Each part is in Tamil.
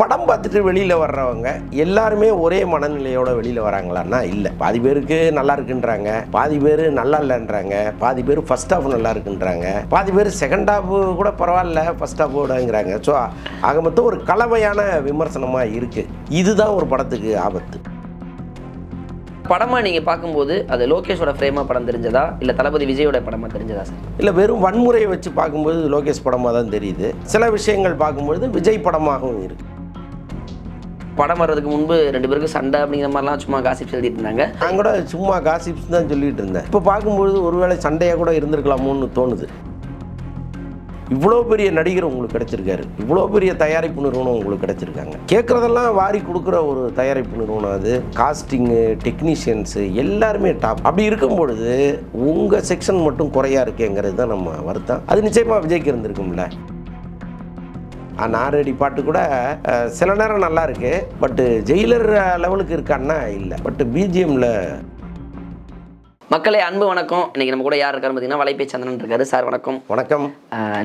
படம் பார்த்துட்டு வெளியில் வர்றவங்க எல்லாருமே ஒரே மனநிலையோட வெளியில் வராங்களான்னா இல்லை. பாதி பேருக்கு நல்லா இருக்குன்றாங்க பாதி பேர் நல்லா இல்லைன்றாங்க பாதி பேர் ஃபர்ஸ்ட் ஹாஃப் நல்லா இருக்குன்றாங்க பாதி பேர் செகண்ட் ஹாஃப் கூட பரவாயில்ல ஃபர்ஸ்ட் ஹாஃபோடங்கிறாங்க ஸோ ஆக மொத்தம் ஒரு கலவையான விமர்சனமாக இருக்குது இதுதான் ஒரு படத்துக்கு ஆபத்து. படமாக நீங்கள் பார்க்கும்போது அது லோகேஷோட ஃப்ரேமாக படம் தெரிஞ்சதா? இல்லை தளபதி விஜயோட படமாக தெரிஞ்சதா சார்? இல்லை வெறும் வன்முறையை வச்சு பார்க்கும்போது லோகேஷ் படமாக தான் தெரியுது. சில விஷயங்கள் பார்க்கும்பொழுது விஜய் படமாகவும் இருக்குது படம் வர்றதுக்கு முன்பு ரெண்டு பேருக்கும் சண்டை அப்படிங்கிற மாதிரிலாம் சும்மா காசிப் எழுதிட்டு இருந்தாங்க. நான் கூட சும்மா காசிப்ஸ் தான் சொல்லிட்டு இருந்தேன். இப்போ பார்க்கும்பொழுது ஒருவேளை சண்டையாக கூட இருந்திருக்கலாமோன்னு தோணுது. இவ்வளோ பெரிய நடிகர் உங்களுக்கு கிடைச்சிருக்காரு. இவ்வளோ பெரிய தயாரிப்பு நிறுவனம் உங்களுக்கு கிடைச்சிருக்காங்க. கேட்குறதெல்லாம் வாரி கொடுக்குற ஒரு தயாரிப்பு நிறுவனம் அது. காஸ்டிங்கு டெக்னீஷியன்ஸு எல்லாருமே டாப் அப்படி இருக்கும் பொழுது உங்கள் செக்ஷன் மட்டும் குறையா இருக்கேங்கிறது தான் நம்ம வருத்தம். அது நிச்சயமாக விஜய்க்கு இருந்திருக்கும்ல. நாரடி பாட்டு கூட சில நேரம் நல்லா இருக்கு பட்டு ஜெயிலர் லெவலுக்கு இருக்கான்னா இல்லை. பட் பிஜிஎம்ல மக்களே அன்பு வணக்கம். இன்னைக்கு நம்ம கூட யார் இருக்காரு பார்த்தீங்கன்னா வலைப்பே சந்திரன் இருக்காரு. சார் வணக்கம். வணக்கம்.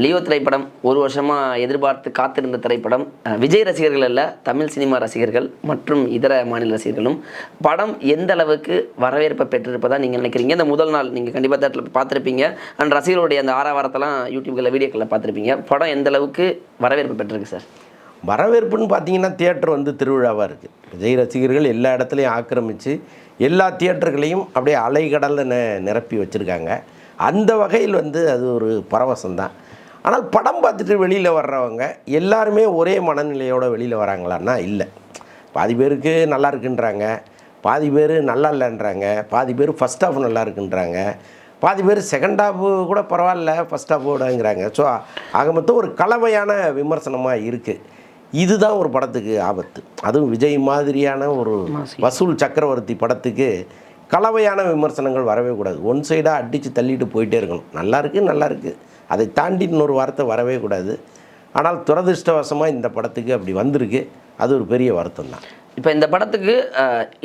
லியோ திரைப்படம் ஒரு வருஷமா எதிர்பார்த்து காத்திருந்த திரைப்படம். விஜய் ரசிகர்கள் அல்ல தமிழ் சினிமா ரசிகர்கள் மற்றும் இதர மாநில ரசிகர்களும். படம் எந்த அளவுக்கு வரவேற்பை பெற்றிருப்பதா நீங்கள் நினைக்கிறீங்க? இந்த முதல் நாள் நீங்கள் கண்டிப்பாக தேட்டரில் பார்த்துருப்பீங்க. அண்ட் ரசிகர்களுடைய அந்த ஆறாவாரத்தெல்லாம் யூடியூப்களில் வீடியோக்களில் பார்த்துருப்பீங்க. படம் எந்த அளவுக்கு வரவேற்பு பெற்றிருக்கு சார்? வரவேற்புன்னு பார்த்தீங்கன்னா தியேட்டர் வந்து திருவிழாவாக இருக்குது விஜய் ரசிகர்கள் எல்லா இடத்துலையும் ஆக்கிரமித்து எல்லா தியேட்டர்களையும் அப்படியே அலைகடலில் நிரப்பி வச்சுருக்காங்க. அந்த வகையில் வந்து அது ஒரு பரவசம் தான் ஆனால் படம் பார்த்துட்டு வெளியில் வர்றவங்க எல்லாருமே ஒரே மனநிலையோடு வெளியில் வராங்களான்னா இல்லை. பாதி பேருக்கு நல்லா இருக்குன்றாங்க. பாதி பேர் நல்லா இல்லைன்றாங்க. பாதி பேர் ஃபஸ்ட் ஹாஃப் நல்லா இருக்குன்றாங்க. பாதி பேர் செகண்ட் ஹாஃபு கூட பரவாயில்ல ஃபஸ்ட் ஹாஃபோடங்கிறாங்க ஸோ ஆக மொத்தம் ஒரு கலவையான விமர்சனமாக இருக்குது இதுதான் ஒரு படத்துக்கு ஆபத்து. அதுவும் விஜய் மாதிரியான ஒரு வசூல் சக்கரவர்த்தி படத்துக்கு கலவையான விமர்சனங்கள் வரவே கூடாது. ஒன் சைடாக அடித்து தள்ளிட்டு போயிட்டே இருக்கணும். நல்லா இருக்கு நல்லா இருக்கு. அதை தாண்டி இன்னொரு வார்த்தை வரவே கூடாது. ஆனால் துரதிருஷ்டவசமாக இந்த படத்துக்கு அப்படி வந்திருக்கு. அது ஒரு பெரிய வருத்தம் தான் இப்போ இந்த படத்துக்கு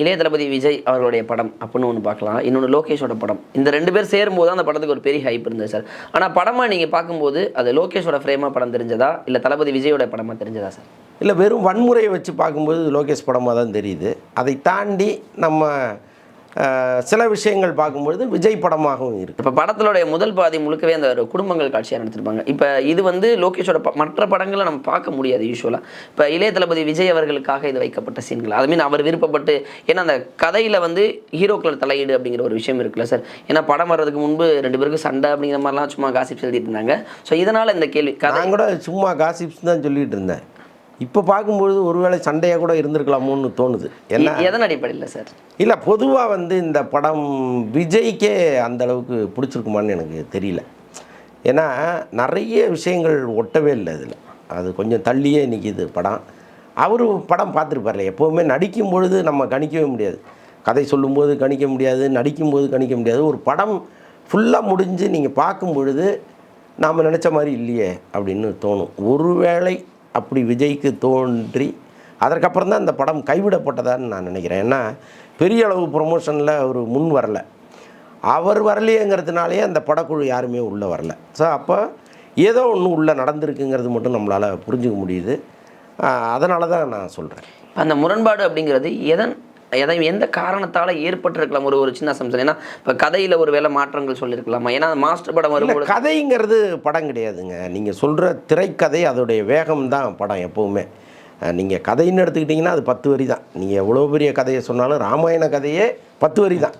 இளைய தளபதி விஜய் அவர்களுடைய படம் அப்படின்னு ஒன்று பார்க்கலாம். இன்னொன்று லோகேஷோட படம். இந்த ரெண்டு பேர் சேரும்போது அந்த படத்துக்கு ஒரு பெரிய ஹைப் இருந்தது சார். ஆனால் படமாக நீங்கள் பார்க்கும்போது அது லோகேஷோட ஃப்ரேமாக படம் தெரிஞ்சதா? இல்லை தளபதி விஜயோட படமாக தெரிஞ்சதா சார்? இல்லை வெறும் வன்முறையை வச்சு பார்க்கும்போது லோகேஷ் படமாக தான் தெரியுது. அதை தாண்டி நம்ம சில விஷயங்கள் பார்க்கும்பொழுது விஜய் படமாகவும் இருக்குது இப்போ படத்தினுடைய முதல் பாதி முழுக்கவே அந்த ஒரு குடும்பங்கள் காட்சியாக நடத்திருப்பாங்க. இப்போ இது வந்து லோகேஷோட மற்ற படங்களை நம்ம பார்க்க முடியாது யூஸ்வலாக இப்போ இளைய தளபதி விஜய் அவர்களுக்காக இது வைக்கப்பட்ட சீன்கள். அது மீன் அவர் விருப்பப்பட்டு ஏன்னா அந்த கதையில் வந்து ஹீரோக்கள் தலையீடு அப்படிங்கிற ஒரு விஷயம் இருக்குல்ல சார் ஏன்னா படம் வர்றதுக்கு முன்பு ரெண்டு பேருக்கு சண்டை அப்படிங்கிற மாதிரிலாம் சும்மா காசிப் எழுதிட்டு இருந்தாங்க. ஸோ இதனால் இந்த கேள்வி கதை நான் கூட சும்மா காசிப்ஸ் தான் சொல்லிட்டு இருந்தேன். இப்போ பார்க்கும்பொழுது ஒருவேளை சண்டையாக கூட இருந்திருக்கலாமோன்னு தோணுது. என்ன எதன் அடிப்படையில் சார் இல்லை பொதுவாக வந்து இந்த படம் விஜய்க்கே அந்த அளவுக்கு பிடிச்சிருக்குமான்னு எனக்கு தெரியல. ஏன்னா நிறைய விஷயங்கள் ஒட்டவே இல்லை இதில். அது கொஞ்சம் தள்ளியே நிற்கிது படம். அவர் படம் பார்த்துருப்பார்ல எப்போவுமே நடிக்கும் பொழுது நம்ம கணிக்கவே முடியாது. கதை சொல்லும்போது கணிக்க முடியாது நடிக்கும்போது கணிக்க முடியாது. ஒரு படம் ஃபுல்லாக முடிஞ்சு நீங்கள் பார்க்கும் பொழுது நாம் நினச்ச மாதிரி இல்லையே அப்படின்னு தோணும். ஒருவேளை அப்படி விஜய்க்கு தோன்றி அதற்கப்புறம் தான் இந்த படம் கைவிடப்பட்டதான்னு நான் நினைக்கிறேன். ஏன்னா பெரிய அளவு ப்ரொமோஷனில் அவர் முன் வரல. அவர் வரலையேங்கிறதுனாலே அந்த படக்குழு யாருமே உள்ளே வரல. ஸோ அப்போ ஏதோ ஒன்று உள்ளே நடந்திருக்குங்கிறது மட்டும் நம்மளால் புரிஞ்சுக்க முடியுது. அதனால தான் நான் சொல்கிறேன் அந்த முரண்பாடு அப்படிங்கிறது எதன் எதை எந்த காரணத்தால் ஏற்பட்டிருக்கலாம் ஒரு ஒரு சின்ன அசம்சன் ஏன்னா இப்போ கதையில் ஒரு வேலை மாற்றங்கள் சொல்லியிருக்கலாமா ஏன்னா மாஸ்டர் படம் வரும்போது கதைங்கிறது படம் கிடையாதுங்க. நீங்கள் சொல்கிற திரைக்கதை அதோடைய வேகம் தான் படம் எப்போவுமே. நீங்கள் கதைன்னு எடுத்துக்கிட்டிங்கன்னா அது பத்து வரி தான். நீங்கள் எவ்வளோ பெரிய கதையை சொன்னாலும் ராமாயண கதையே பத்து வரி தான்.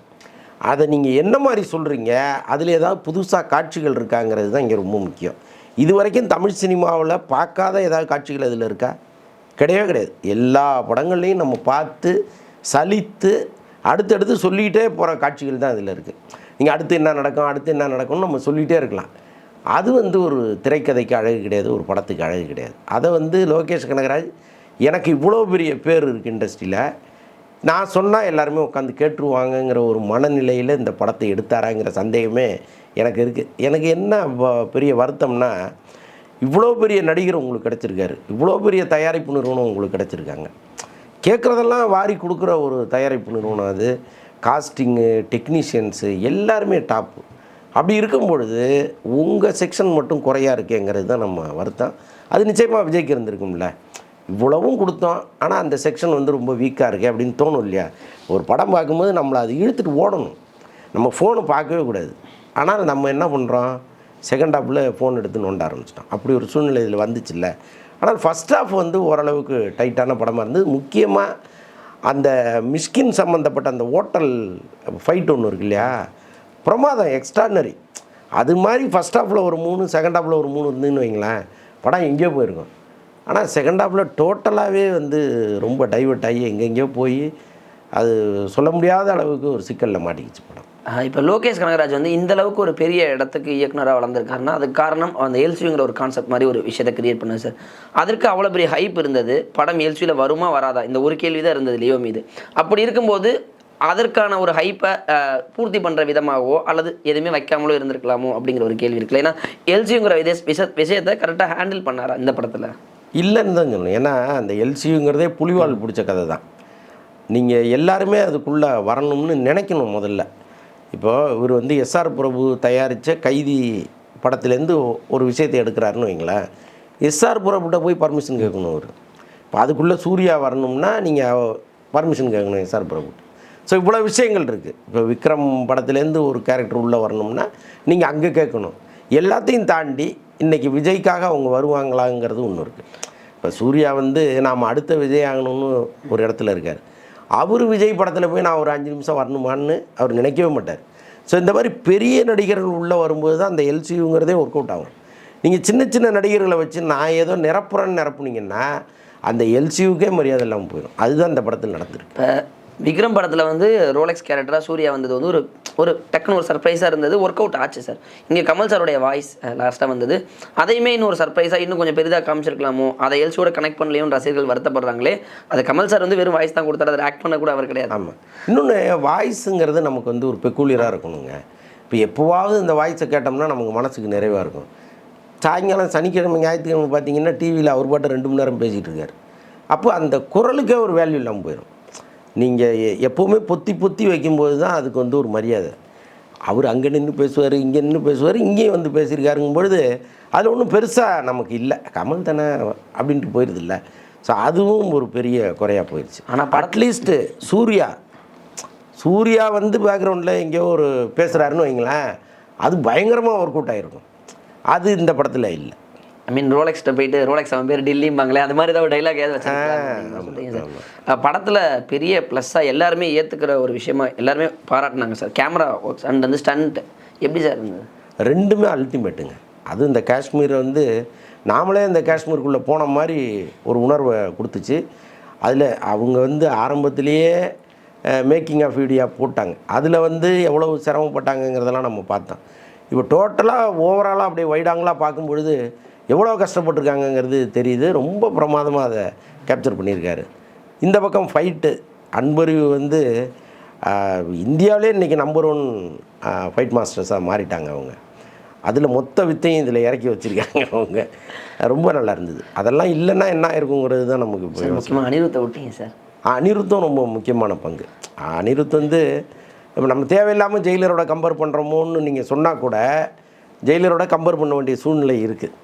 அதை நீங்கள் என்ன மாதிரி சொல்கிறீங்க அதில் ஏதாவது புதுசாக காட்சிகள் இருக்காங்கிறது தான் இங்கே ரொம்ப முக்கியம். இது வரைக்கும் தமிழ் சினிமாவில் பார்க்காத ஏதாவது காட்சிகள் அதில் இருக்கா? கிடையவே கிடையாது. எல்லா படங்கள்லையும் நம்ம பார்த்து சலித்து அடுத்தடுத்து சொல்லிகிட்டே போகிற காட்சிகள் தான் அதில் இருக்குது. நீங்கள் அடுத்து என்ன நடக்கும் அடுத்து என்ன நடக்கும்னு நம்ம சொல்லிகிட்டே இருக்கலாம். அது வந்து ஒரு திரைக்கதைக்கு அழகு கிடையாது ஒரு படத்துக்கு அழகு கிடையாது. அதை வந்து லோகேஷ் கனகராஜ் எனக்கு இவ்வளோ பெரிய பேர் இருக்குது இண்டஸ்ட்ரியில். நான் சொன்னால் எல்லாருமே உட்காந்து கேட்டுருவாங்கங்கிற ஒரு மனநிலையில் இந்த படத்தை எடுத்தாராங்கிற சந்தேகமே எனக்கு இருக்குது. எனக்கு என்ன பெரிய வருத்தம்னா இவ்வளோ பெரிய நடிகர் உங்களுக்கு கிடச்சிருக்காரு. இவ்வளோ பெரிய தயாரிப்பு நிறுவனம் உங்களுக்கு கிடச்சிருக்காங்க. கேட்குறதெல்லாம் வாரி கொடுக்குற ஒரு தயாரிப்பு நிறுவனம் அது. காஸ்டிங்கு டெக்னீஷியன்ஸு எல்லாருமே டாப்பு அப்படி இருக்கும் பொழுது உங்கள் செக்ஷன் மட்டும் குறையாக இருக்கேங்கிறது தான் நம்ம வருத்தம். அது நிச்சயமாக விஜய்க்கு இருந்திருக்கும்ல. இவ்வளவும் கொடுத்தோம். ஆனால் அந்த செக்ஷன் வந்து ரொம்ப வீக்காக இருக்குது அப்படின்னு தோணும் இல்லையா? ஒரு படம் பார்க்கும்போது நம்மளை அது இழுத்துட்டு ஓடணும். நம்ம ஃபோனை பார்க்கவே கூடாது. ஆனால் நம்ம என்ன பண்ணுறோம் செகண்ட் ஹாப்பில் ஃபோன் எடுத்து நோண்ட ஆரம்பிச்சிட்டோம். அப்படி ஒரு சூழ்நிலை இதில் வந்துச்சுல்ல. ஆனால் ஃபஸ்ட் ஆஃப் வந்து ஓரளவுக்கு டைட்டான படமாக இருந்தது. முக்கியமாக அந்த மிஸ்கின் சம்மந்தப்பட்ட அந்த ஓட்டல் ஃபைட் ஒன்று இருக்கு இல்லையா? பிரமாதம் எக்ஸ்ட்ரானரி அது மாதிரி ஃபஸ்ட் ஹாஃபில் ஒரு மூணு செகண்ட் ஹாஃபில் ஒரு மூணு இருந்துன்னு வைங்களேன் படம் எங்கேயோ போயிருக்கும். ஆனால் செகண்ட் ஹாஃபில் டோட்டலாகவே வந்து ரொம்ப டைவர்ட் ஆகி எங்கெங்கேயோ போய் அது சொல்ல முடியாத அளவுக்கு ஒரு சிக்கலில் மாட்டிக்கிச்சு படம். இப்போ லோகேஷ் கனகராஜ் வந்து இந்த அளவுக்கு ஒரு பெரிய இடத்துக்கு இயக்குனராக வளர்ந்துருக்காருன்னா அதுக்கு காரணம் அந்த எல்சிங்கிற ஒரு கான்செப்ட் மாதிரி ஒரு விஷயத்தை கிரியேட் பண்ணார் சார் அதற்கு அவ்வளோ பெரிய ஹைப் இருந்தது. படம் எல்சியில் வருமா வராதா? இந்த ஒரு கேள்வி தான் இருந்தது லியோ மீது. அப்படி இருக்கும்போது அதற்கான ஒரு ஹைப்பை பூர்த்தி பண்ணுற விதமாகவோ அல்லது எதுவுமே வைக்காமலோ இருந்திருக்கலாமோ அப்படிங்கிற ஒரு கேள்வி இருக்குல்ல. ஏன்னா எல்சிங்கிற விதே விஷ விஷயத்தை கரெக்டாக ஹேண்டில் பண்ணாரா இந்த படத்தில்? இல்லைன்னு தான் சொல்லணும். ஏன்னா அந்த எல்சியுங்கிறதே புலிவால் பிடிச்ச கதை தான் நீங்கள் எல்லாருமே அதுக்குள்ளே வரணும்னு நினைக்கணும் முதல்ல. இப்போது இவர் வந்து எஸ்ஆர் பிரபு தயாரித்த கைதி படத்துலேருந்து ஒரு விஷயத்தை எடுக்கிறாருன்னு வைங்களேன். எஸ்ஆர் பிரபுகிட்ட போய் பர்மிஷன் கேட்கணும் அவர் இப்போ அதுக்குள்ளே சூர்யா வரணும்னா நீங்கள் பர்மிஷன் கேட்கணும் எஸ்ஆர் பிரபு. ஸோ இவ்வளோ விஷயங்கள் இருக்குது இப்போ விக்ரம் படத்துலேருந்து ஒரு கேரக்டர் உள்ளே வரணும்னா நீங்கள் அங்கே கேட்கணும். எல்லாத்தையும் தாண்டி இன்றைக்கி விஜய்க்காக அவங்க வருவாங்களாங்கிறது ஒன்று இருக்குது இப்போ சூர்யா வந்து நாம் அடுத்த விஜய் ஆகணும்னு ஒரு இடத்துல இருக்கார். அவர் விஜய் படத்தில் போய் நான் ஒரு அஞ்சு நிமிஷம் வரணுமான்னு அவர் நினைக்கவே மாட்டார். ஸோ இந்த மாதிரி பெரிய நடிகர்கள் உள்ளே வரும்போது தான் அந்த எல்சியுங்கிறதே ஒர்க் அவுட் ஆகும். நீங்கள் சின்ன சின்ன நடிகர்களை வச்சு நான் ஏதோ நிரப்புறேன்னு நிரப்புனீங்கன்னா அந்த எல்சியுக்கே மரியாதை இல்லாமல் போயிடும் அதுதான் இந்த படத்தில் நடந்திருக்கு. விக்ரம் படத்தில் வந்து ரோலெக்ஸ் கேரக்டராக சூர்யா வந்தது வந்து ஒரு ஒரு டக்குன்னு ஒரு சர்ப்ரைஸாக இருந்தது. ஒர்க் அவுட் ஆச்சு சார் இங்கே கமல் சாருடைய வாய்ஸ் லாஸ்ட்டாக வந்தது. அதையுமே இன்னும் ஒரு சர்ப்ரைஸாக இன்னும் கொஞ்சம் பெரிதாக காமிச்சிருக்கலாமோ? அதை எல்சியோட கனெக்ட் பண்ணலையும் ரசிகர்கள் வருத்தப்படுறாங்களே. அது கமல் சார் வந்து வெறும் வாய்ஸ் தான் கொடுத்தாரு. அதை ஆக்ட் பண்ண கூட அவர் கிடையாது. ஆமாம் இன்னொன்று வாய்ஸுங்கிறது நமக்கு வந்து ஒரு பெக்கூலியராக இருக்கணுங்க. இப்போ எப்போவாவது இந்த வாய்ஸை கேட்டோம்னா நமக்கு மனசுக்கு நிறைவாக இருக்கும். சாயங்காலம் சனிக்கிழமை ஞாயிற்றுக்கிழமை பார்த்தீங்கன்னா டிவியில் அவர் பாட்டு ரெண்டு மணி நேரம் பேசிகிட்டு இருக்கார். அப்போ அந்த குரலுக்கே ஒரு வேல்யூ இல்லாமல் போயிடும் நீங்கள் எப்போவுமே பொத்தி பொத்தி வைக்கும்போது தான் அதுக்கு வந்து ஒரு மரியாதை. அவர் அங்கே நின்று பேசுவார் இங்கே நின்று பேசுவார் இங்கேயும் வந்து பேசியிருக்காருங்கும் பொழுது அதில் ஒன்றும் பெருசாக நமக்கு இல்லை. கமல் தானே அப்படின்ட்டு போயிடுது இல்லை ஸோ அதுவும் ஒரு பெரிய குறையாக போயிடுச்சு ஆனால் அட்லீஸ்ட்டு சூர்யா. சூர்யா வந்து பேக்ரவுண்டில் எங்கேயோ ஒரு பேசுகிறாருன்னு வைங்களேன் அது பயங்கரமாக ஒர்க் அவுட் ஆகிருக்கும் அது இந்த படத்தில் இல்லை. ஐ மீன் ரோலெக்ஸ்ட்ட போயிட்டு ரோலெக்ஸ் அவன் பேர் டெல்லிம்பாங்களே அது மாதிரி ஏதாவது ஒரு டைலாக் ஏதாவது வச்சிருக்கீங்க சார் படத்தில் பெரிய ப்ளஸ்ஸாக எல்லாருமே ஏற்றுக்கிற ஒரு விஷயமா எல்லாருமே பாராட்டினாங்க சார். கேமரா ஒர்க்ஸ் அண்ட் வந்து ஸ்டண்ட் எப்படி சார் இருந்தது? ரெண்டுமே அல்டிமேட்டுங்க அது இந்த காஷ்மீரை வந்து நாமளே இந்த காஷ்மீருக்குள்ளே போன மாதிரி ஒரு உணர்வை கொடுத்துச்சு. அதில் அவங்க வந்து ஆரம்பத்திலேயே மேக்கிங் ஆஃப் வீடியோ போட்டாங்க. அதில் வந்து எவ்வளவு சிரமப்பட்டாங்கங்கிறதெல்லாம் நம்ம பார்த்தோம். இப்போ டோட்டலாக ஓவராலாக அப்படியே வைடாங்களாக பார்க்கும் பொழுது எவ்வளோ கஷ்டப்பட்டிருக்காங்கங்கிறது தெரியுது. ரொம்ப பிரமாதமாக அதை கேப்சர் பண்ணியிருக்காரு. இந்த பக்கம் ஃபைட்டு அன்பறிவு வந்து இந்தியாவிலே இன்றைக்கி நம்பர் ஒன் ஃபைட் மாஸ்டர்ஸாக மாறிட்டாங்க அவங்க. அதில் மொத்த வித்தையும் இதில் இறக்கி வச்சுருக்காங்க அவங்க. ரொம்ப நல்லா இருந்தது. அதெல்லாம் இல்லைன்னா என்ன ஆயிருக்குங்கிறது தான் நமக்கு. முக்கியமாக அனிருத்தை விட்டீங்க சார். அனிருத்தும் ரொம்ப முக்கியமான பங்கு. அனிருத் வந்து இப்போ நம்ம தேவையில்லாமல் ஜெயிலரோட கம்பேர் பண்ணுறோமோன்னு நீங்கள் சொன்னால் கூட ஜெயிலரோட கம்பேர் பண்ண வேண்டிய சூழ்நிலை இருக்குது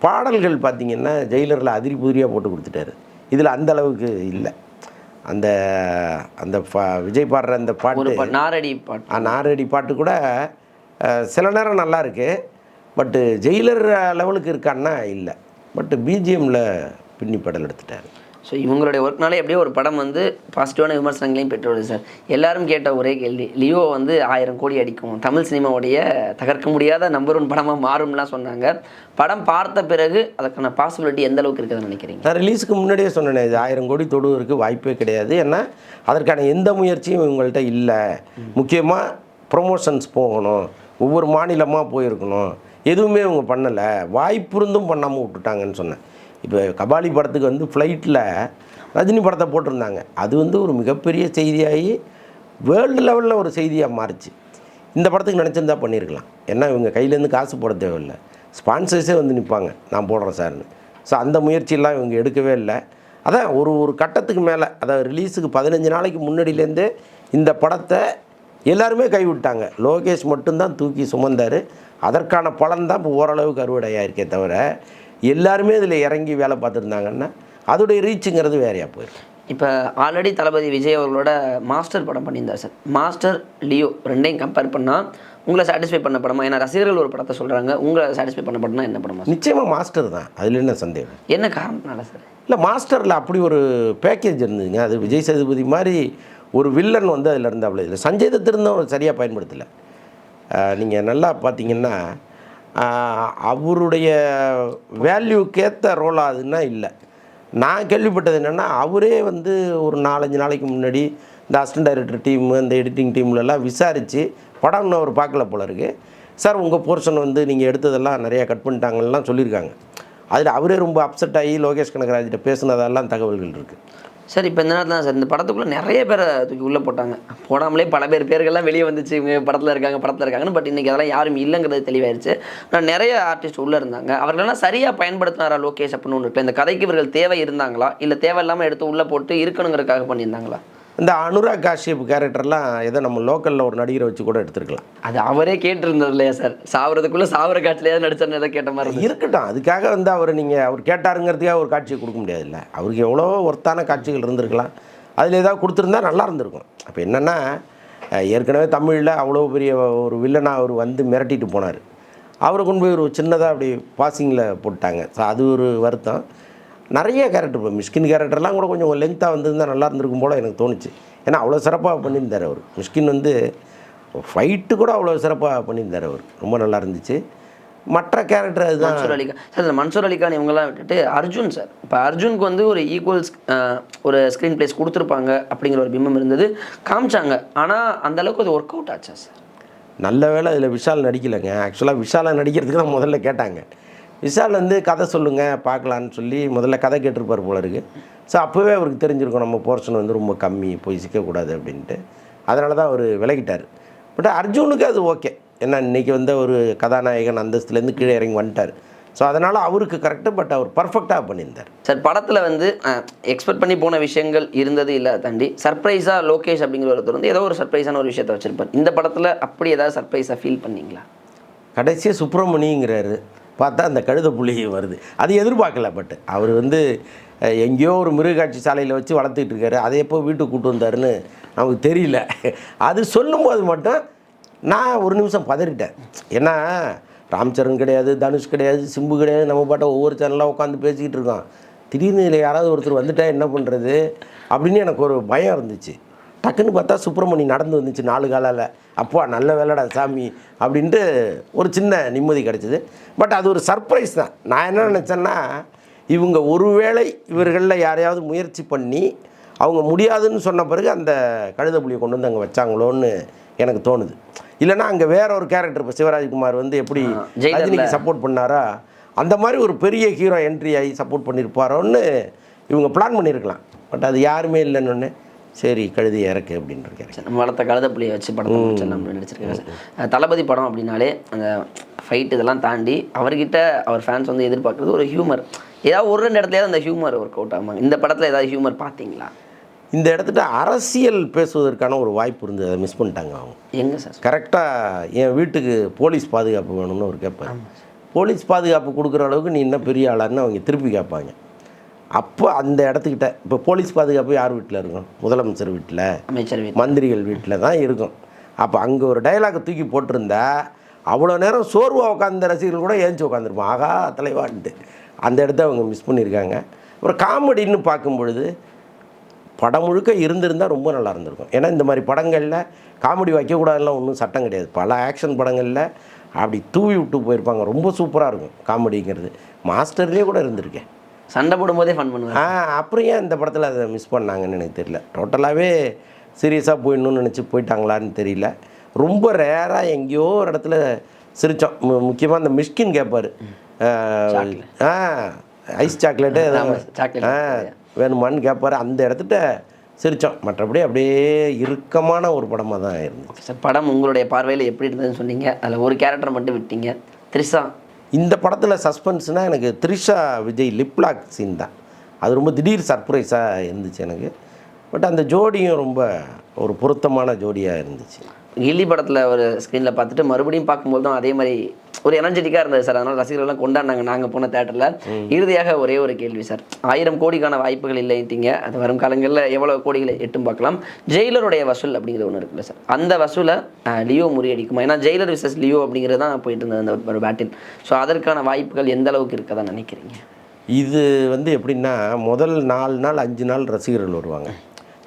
பாடல்கள் பார்த்தீங்கன்னா ஜெயிலரில் அதிரி புதிரியாக போட்டு கொடுத்துட்டாரு. இதில் அந்த அளவுக்கு இல்லை. அந்த அந்த பா- விஜய் பாடுற அந்த பாட்டு நாரடி பாட்டு. ஆ, நாரடி பாட்டு கூட சில நேரம் நல்லா இருக்கு. பட்டு ஜெயிலர் லெவலுக்கு இருக்கான்னா இல்லை. பட்டு பிஜிஎம்மில் பின்னி படல் எடுத்துட்டாரு. ஸோ இவங்களுடைய ஒர்க்னாலே எப்படியோ ஒரு படம் வந்து பாசிட்டிவான விமர்சனங்களையும் பெற்றுள்ளது சார் எல்லாரும் கேட்ட ஒரே கேள்வி லியோ வந்து ஆயிரம் கோடி அடிக்கும். தமிழ் சினிமாவுடைய தகர்க்க முடியாத நம்பர் ஒன் படமாக மாறும்லாம் சொன்னாங்க. படம் பார்த்த பிறகு அதுக்கான பாசிபிலிட்டி எந்த அளவுக்கு இருக்குதுன்னு நினைக்கிறீங்க? சார் ரிலீஸுக்கு முன்னாடியே சொன்னேனே இது ஆயிரம் கோடி தொடுவதற்கு வாய்ப்பே கிடையாது. ஏன்னா அதற்கான எந்த முயற்சியும் இவங்கள்ட்ட இல்லை. முக்கியமாக ப்ரொமோஷன்ஸ் போகணும். ஒவ்வொரு மாநிலமாக போயிருக்கணும். எதுவுமே இவங்க பண்ணலை. வாய்ப்பு இருந்தும் பண்ணாமல் விட்டுட்டாங்கன்னு சொன்னேன். இப்போ கபாலி படத்துக்கு வந்து ஃப்ளைட்டில் ரஜினி படத்தை போட்டிருந்தாங்க. அது வந்து ஒரு மிகப்பெரிய செய்தியாகி வேர்ல்டு லெவலில் ஒரு செய்தியாக மாறுச்சு. இந்த படத்துக்கு நினச்சிருந்தா பண்ணியிருக்கலாம் ஏன்னா இவங்க கையிலேருந்து காசு போட தேவையில்லை. ஸ்பான்சர்ஸே வந்து நிற்பாங்க நான் போடுறேன் சார்னு ஸோ அந்த முயற்சியெல்லாம் இவங்க எடுக்கவே இல்லை. அதான் ஒரு ஒரு கட்டத்துக்கு மேலே அதாவது ரிலீஸுக்கு பதினஞ்சு நாளைக்கு முன்னாடியிலேருந்தே இந்த படத்தை எல்லாருமே கைவிட்டாங்க. லோகேஷ் மட்டும்தான் தூக்கி சுமந்தார். அதற்கான பலன் தான் இப்போ ஓரளவுக்கு அறுவடையாக இருக்கே தவிர எல்லாருமே இதில் இறங்கி வேலை பார்த்துருந்தாங்கன்னா அதோடைய ரீச்சுங்கிறது வேறையாக போயிடும் இப்போ ஆல்ரெடி தளபதி விஜய் அவர்களோட மாஸ்டர் படம் பண்ணியிருந்தார் சார். மாஸ்டர் லியோ ரெண்டையும் கம்பேர் பண்ணால் உங்களை சாட்டிஸ்ஃபை பண்ண படமா? ஏன்னா ரசிகர்கள் ஒரு படத்தை சொல்கிறாங்க உங்களை சாட்டிஸ்ஃபை பண்ண படம்னா என்ன படமா நிச்சயமாக மாஸ்டர் தான். அதில் என்ன சந்தேகம்? என்ன காரணத்தினால சார்? இல்லை மாஸ்டரில் அப்படி ஒரு பேக்கேஜ் இருந்ததுங்க. அது விஜய் சேதுபதி மாதிரி ஒரு வில்லன் வந்து அதில் இருந்தாப்புல இல்லை. சஞ்சய் தத் இருந்தும் சரியாக பயன்படுத்தலை. நீங்கள் நல்லா பார்த்தீங்கன்னா அவருடைய வேல்யூக்கேற்ற ரோல் அதுன்னா இல்லை. நான் கேள்விப்பட்டது என்னென்னா அவரே வந்து ஒரு நாலஞ்சு நாளைக்கு முன்னாடி இந்த அசிஸ்டன்ட் டைரக்டர் டீம் இந்த எடிட்டிங் டீம்லலாம் விசாரித்து படம்னு அவர் பார்க்கல போல இருக்குது சார் உங்கள் போர்ஷன் வந்து நீங்கள் எடுத்ததெல்லாம் நிறையா கட் பண்ணிட்டாங்கலாம் சொல்லியிருக்காங்க. அதில் அவரே ரொம்ப அப்செட் ஆகி லோகேஷ் கனகராஜ்கிட்ட பேசுனதெல்லாம் தகவல்கள் இருக்குது சார் இப்போ இந்த நேரத்தில் தான் சார். இந்த படத்துக்குள்ளே நிறைய பேரை தூக்கி உள்ளே போட்டாங்க. போடாமலே பல பேர் பேர்கள்லாம் வெளியே வந்துச்சு. இவங்க படத்தில் இருக்காங்க படத்தில் இருக்காங்கன்னு பட் இன்றைக்கி அதெல்லாம் யாரும் இல்லைங்கிறது தெளிவாயிருச்சு. நான் நிறைய ஆர்டிஸ்ட் உள்ளே இருந்தாங்க. அவர்களெல்லாம் சரியாக பயன்படுத்தினாரா லோகேஷ் அப்படின்னு ஒன்று இப்போ இந்த கதைக்கு இவர்கள் தேவை இருந்தாங்களா? இல்லை தேவை இல்லாமல் எடுத்து உள்ளே போட்டு இருக்கணுங்கிறதுக்காக பண்ணியிருந்தாங்களா? இந்த அனுராக் காஷ்யப் கேரக்டர்லாம் ஏதோ நம்ம லோக்கலில் ஒரு நடிகரை வச்சு கூட எடுத்துருக்கலாம். அது அவரே கேட்டிருந்தது இல்லையா சார்? சாவறதுக்குள்ளே சாவர காட்சிலேயே நடிச்சார்னு ஏதோ கேட்ட மாதிரி. இருக்கட்டும். அதுக்காக வந்து அவர் நீங்கள் அவர் கேட்டாருங்கிறதுக்காக ஒரு காட்சியை கொடுக்க முடியாதுல்ல. அவருக்கு எவ்வளோ ஒர்த்தான காட்சிகள் இருந்திருக்கலாம். அதில் ஏதாவது கொடுத்துருந்தா நல்லா இருந்திருக்கும். அப்போ என்னென்னா ஏற்கனவே தமிழில் அவ்வளோ பெரிய ஒரு வில்லனாக அவர் வந்து மிரட்டிட்டு போனார். அவரை கொண்டு போய் ஒரு சின்னதாக அப்படி பாசிங்கில் போட்டாங்க. ஸோ அது ஒரு வருத்தம். நிறைய கேரக்டர் இப்போ மிஷ்கின் கேரக்டர்லாம் கூட கொஞ்சம் லென்த்தாக வந்திருந்தா நல்லா இருந்திருக்கும் போல் எனக்கு தோணுச்சு. ஏன்னா அவ்வளோ சிறப்பாக பண்ணியிருந்தார் அவர். மிஷ்கின் வந்து ஃபைட்டு கூட அவ்வளோ சிறப்பாக பண்ணியிருந்தார் அவர். ரொம்ப நல்லா இருந்துச்சு. மற்ற கேரக்டர் அதுதான். மன்சூர் அலிகான் சார் இந்த மன்சூர் அலிகான் இவங்கெல்லாம் விட்டுட்டு அர்ஜுன் சார். இப்போ அர்ஜுனுக்கு வந்து ஒரு ஈக்குவல் ஒரு ஸ்க்ரீன் பிளேஸ் கொடுத்துருப்பாங்க அப்படிங்கிற ஒரு பிம்பம் இருந்தது. காமிச்சாங்க. ஆனால் அந்த அளவுக்கு அது ஒர்க் அவுட் ஆச்சா சார்? நல்ல வேளை அதில் விஷால் நடிக்கலைங்க. ஆக்சுவலாக விஷாலை நடிக்கிறதுக்கு தான் முதல்ல கேட்டாங்க. விஷால் வந்து கதை சொல்லுங்கள் பார்க்கலான்னு சொல்லி முதல்ல கதை கேட்டிருப்பார் போல இருக்கு. ஸோ அப்போவே அவருக்கு தெரிஞ்சிருக்கும் நம்ம போர்ஷன் வந்து ரொம்ப கம்மி போய் சிக்கக்கூடாது அப்படின்ட்டு. அதனால தான் அவர் விலகிட்டார். பட் அர்ஜுனுக்கு அது ஓகே ஏன்னா இன்றைக்கி வந்து ஒரு கதாநாயகன் அந்தஸ்துலேருந்து கீழே இறங்கி வந்துட்டார். ஸோ அதனால் அவருக்கு கரெக்டு பட் அவர் பர்ஃபெக்டாக பண்ணியிருந்தார். சார் படத்தில் வந்து எக்ஸ்பெக்ட் பண்ணி போன விஷயங்கள் இருந்தது இல்லை தாண்டி சர்ப்ரைஸாக லோகேஷ் அப்படிங்கிற ஒருத்தர் வந்து ஏதோ ஒரு சர்ப்ரைஸான ஒரு விஷயத்தை வச்சிருப்பார். இந்த படத்தில் அப்படி ஏதாவது சர்ப்ரைஸாக ஃபீல் பண்ணீங்களா? கடைசியாக சுப்பிரமணிங்கிறாரு பார்த்தா அந்த கழுத புள்ளி வருது. அது எதிர்பார்க்கல பட் அவர் வந்து எங்கேயோ ஒரு மிருகக்காட்சி சாலையில் வச்சு வளர்த்துக்கிட்டு இருக்காரு. அதை எப்போ வீட்டுக்கு கூட்டு வந்தாருன்னு நமக்கு தெரியல. அது சொல்லும்போது மட்டும் நான் ஒரு நிமிஷம் பதறிட்டேன். ஏன்னா ராம்சரண் கிடையாது தனுஷ் கிடையாது சிம்பு கிடையாது நம்ம பாட்டை ஒவ்வொரு சேனலாக உட்காந்து பேசிக்கிட்டு இருக்கோம் திடீர்னு இதில் யாராவது ஒருத்தர் வந்துட்டா என்ன பண்ணுறது அப்படின்னு எனக்கு ஒரு பயம் இருந்துச்சு. டக்குன்னு பார்த்தா சுப்பிரமணி நடந்து வந்துச்சு நாலு காலால். அப்பா நல்ல வேலைடா சாமி அப்படின்ட்டு ஒரு சின்ன நிம்மதி கிடச்சிது. பட் அது ஒரு சர்ப்ரைஸ் தான். நான் என்ன நினச்சேன்னா இவங்க ஒருவேளை இவர்களில் யாரையாவது முயற்சி பண்ணி அவங்க முடியாதுன்னு சொன்ன பிறகு அந்த கழுத புலியை கொண்டு வந்து அங்கே வச்சாங்களோன்னு எனக்கு தோணுது. இல்லைன்னா அங்கே வேற ஒரு கேரக்டர் இப்போ சிவராஜ்குமார் வந்து எப்படி. ரஜினிக்கு சப்போர்ட் பண்ணாரா? அந்த மாதிரி ஒரு பெரிய ஹீரோ என்ட்ரி ஆகி சப்போர்ட் பண்ணியிருப்பாரோன்னு இவங்க பிளான் பண்ணியிருக்கலாம். பட் அது யாருமே இல்லைன்னு சரி கழுதி இறக்கு அப்படின்னு இருக்கேன் வளர்த்த கழுத புலியை வச்சு நடிச்சிருக்காங்க சார் அஹ் தளபதி படம் அப்படின்னாலே அந்த ஃபைட் இதெல்லாம் தாண்டி அவர்கிட்ட அவர் ஃபேன்ஸ் வந்து எதிர்பார்க்குறது ஒரு ஹியூமர் ஏதாவது ஒரு ரெண்டு இடத்துலயாவது அந்த ஹியூமர் ஒர்க் அவுட் ஆகுமாங்க இந்த படத்தில் ஏதாவது ஹியூமர் பார்த்தீங்களா? இந்த இடத்துல அரசியல் பேசுவதற்கான ஒரு வாய்ப்பு இருந்தது. அதை மிஸ் பண்ணிட்டாங்க அவங்க. எங்கே சார்? கரெக்டாக என் வீட்டுக்கு போலீஸ் பாதுகாப்பு வேணும்னு ஒரு கேட்பேன் போலீஸ் பாதுகாப்பு கொடுக்குற அளவுக்கு நீ என்ன பெரிய ஆளான்னு அவங்க திருப்பி கேட்பாங்க அப்போ அந்த இடத்துக்கிட்ட இப்போ போலீஸ் பாதுகாப்பு யார் வீட்டில் இருக்கும்? முதலமைச்சர் வீட்டில் அமைச்சர் மந்திரிகள் வீட்டில் தான் இருக்கும். அப்போ அங்கே ஒரு டயலாக் தூக்கி போட்டிருந்தா அவ்வளோ நேரம் சோர்வாக உட்காந்த ரசிகர்கள் கூட ஏஞ்சி உட்காந்துருப்பான் ஆகா தலைவான்ட்டு. அந்த இடத்த அவங்க மிஸ் பண்ணியிருக்காங்க. அப்புறம் காமெடின்னு பார்க்கும் பொழுது படம் முழுக்க இருந்திருந்தால் ரொம்ப நல்லா இருந்திருக்கும். ஏன்னா இந்த மாதிரி படங்களில் காமெடி வைக்கக்கூடாதுலாம் ஒன்றும் சட்டம் கிடையாது. பல ஆக்ஷன் படங்களில் அப்படி தூவி விட்டு போயிருப்பாங்க. ரொம்ப சூப்பராக இருக்கும் காமெடிங்கிறது. மாஸ்டர்லேயே கூட இருந்திருக்கேன். சண்டை போடும்போதே ஃபன் பண்ணுவேன். ஆ அப்புறம் ஏன் இந்த படத்தில் அதை மிஸ் பண்ணாங்கன்னு எனக்கு தெரியல. டோட்டலாகவே சீரியஸாக போயிடணும்னு நினச்சி போயிட்டாங்களான்னு தெரியல. ரொம்ப ரேராக எங்கேயோ ஒரு இடத்துல சிரித்தோம் முக்கியமாக இந்த மிஷ்கின் கேட்பார் ஆ ஐஸ் சாக்லேட்டு. ஆ வேணுமான்னு கேட்பாரு அந்த இடத்துட்ட சிரித்தோம் மற்றபடி அப்படியே இறுக்கமான ஒரு படமாக தான் இருந்துச்சு. சார் படம் உங்களுடைய பார்வையில் எப்படி இருந்ததுன்னு சொன்னீங்க. அதில் ஒரு கேரக்டர் மட்டும் விட்டீங்க. த்ரிஷா இந்த படத்தில் சஸ்பென்ஸ்னால் எனக்கு த்ரிஷா விஜய் லிப்லாக் சீன் தான். அது ரொம்ப திடீர் சர்ப்ரைஸாக இருந்துச்சு எனக்கு. பட் அந்த ஜோடியும் ரொம்ப ஒரு பொருத்தமான ஜோடியாக இருந்துச்சு. கில்லி படத்தில் ஒரு ஸ்க்ரீனில் பார்த்துட்டு மறுபடியும் பார்க்கும்போது தான் அதே மாதிரி ஒரு எனர்ஜெட்டிக்காக இருந்தது சார். அதனால் ரசிகர்கள்லாம் கொண்டாடினாங்க. நாங்கள் போன தேட்டரில் இறுதியாக ஒரே ஒரு கேள்வி சார். ஆயிரம் கோடிக்கான வாய்ப்புகள் இல்லைன்ட்டீங்க. அது வரும் காலங்களில் எவ்வளோ கோடிகளை எட்டும் பார்க்கலாம். ஜெயிலருடைய வசூல் அப்படிங்கிற ஒன்று இருக்குல்ல சார். அந்த வசூலை லியோ முறியடிக்குமா? ஏன்னா ஜெயிலர் விசஸ் லியோ அப்படிங்கிறது தான் போயிட்டு இருந்தது அந்த ஒரு பேட்டில் ஸோ அதற்கான வாய்ப்புகள் எந்த அளவுக்கு இருக்கதா நினைக்கிறீங்க? இது வந்து எப்படின்னா முதல் நாலு நாள் அஞ்சு நாள் ரசிகர்கள் வருவாங்க.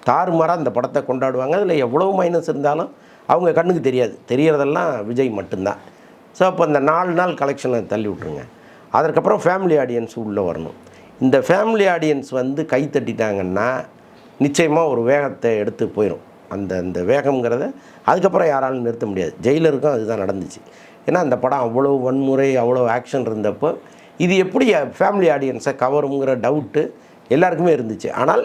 தாறுமாறாக அந்த படத்தை கொண்டாடுவாங்க. அதில் எவ்வளோ மைனஸ் இருந்தாலும் அவங்க கண்ணுக்கு தெரியாது. தெரியறதெல்லாம் விஜய் மட்டும்தான். ஸோ அப்போ அந்த நாலு நாள் கலெக்ஷனை தள்ளி விட்ருங்க அதற்கப்புறம் ஃபேமிலி ஆடியன்ஸ் உள்ளே வரணும். இந்த ஃபேமிலி ஆடியன்ஸ் வந்து கை தட்டிட்டாங்கன்னா நிச்சயமாக ஒரு வேகத்தை எடுத்து போயிடும் அந்த அந்த வேகம்ங்கிறத அதுக்கப்புறம் யாராலும் நிறுத்த முடியாது. ஜெயிலருக்கும் அதுதான் நடந்துச்சு. ஏன்னா அந்த படம் அவ்வளோ வன்முறை அவ்வளோ ஆக்ஷன் இருந்தப்போ இது எப்படி ஃபேமிலி ஆடியன்ஸை கவருங்கிற டவுட்டு எல்லாருக்குமே இருந்துச்சு. ஆனால்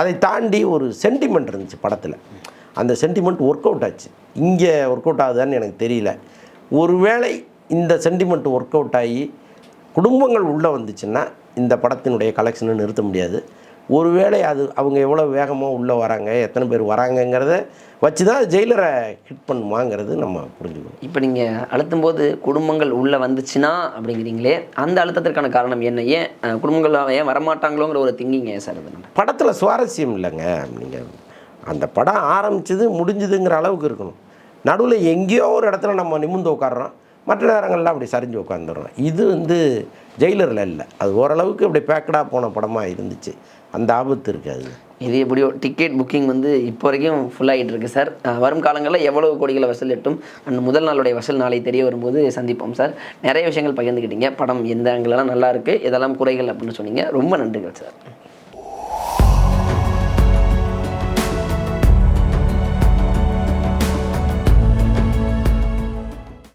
அதை தாண்டி ஒரு சென்டிமெண்ட் இருந்துச்சு படத்தில். அந்த சென்டிமெண்ட் ஒர்க் அவுட் ஆச்சு. இங்கே ஒர்க் அவுட் ஆகுதான்னு எனக்கு தெரியல. ஒருவேளை இந்த சென்டிமெண்ட் ஒர்க் அவுட் ஆகி குடும்பங்கள் உள்ளே வந்துச்சுன்னா இந்த படத்தினுடைய கலெக்ஷனை நிறுத்த முடியாது. ஒருவேளை அது அவங்க எவ்வளோ வேகமாக உள்ளே வராங்க எத்தனை பேர் வராங்கங்கிறத வச்சு தான் ஜெயிலரை ஹிட் பண்ணுமாங்கிறது நம்ம புரிஞ்சுக்கணும். இப்போ நீங்கள் அழுத்தும் போது குடும்பங்கள் உள்ளே வந்துச்சுன்னா அப்படிங்கிறீங்களே அந்த அழுத்தத்திற்கான காரணம் என்ன? ஏன் குடும்பங்கள் ஏன் வரமாட்டாங்களோங்கிற ஒரு திங்கிங் ஏன் சார் அது? படத்தில் சுவாரஸ்யம் இல்லைங்க நீங்கள் அந்த படம் ஆரம்பிச்சது முடிஞ்சுதுங்கிற அளவுக்கு இருக்கணும். நடுவில் எங்கேயோ ஒரு இடத்துல நம்ம நிமிர்ந்து உட்காடுறோம் மற்ற நேரங்களில் அப்படி சரிஞ்சு உட்காந்துடுறோம் இது வந்து ஜெயிலரில் இல்லை. அது ஓரளவுக்கு அப்படி பேக்கடாக போன படமாக இருந்துச்சு. அந்த ஆபத்து இருக்காது இது எப்படியோ டிக்கெட் புக்கிங் வந்து இப்போ வரைக்கும் ஃபுல் ஆகிட்டு இருக்கு சார் வரும் காலங்களில் எவ்வளவு கோடிகளை வசூல் எட்டும் அந்த முதல் நாளுடைய வசூல் நாளை தெரிய வரும்போது சந்திப்போம் சார் நிறைய விஷயங்கள் பகிர்ந்துக்கிட்டீங்க படம் எந்த ஆங்கிலெல்லாம் நல்லா இருக்கு இதெல்லாம் குறைகள் அப்படின்னு சொன்னீங்க. ரொம்ப நன்றிகள் சார்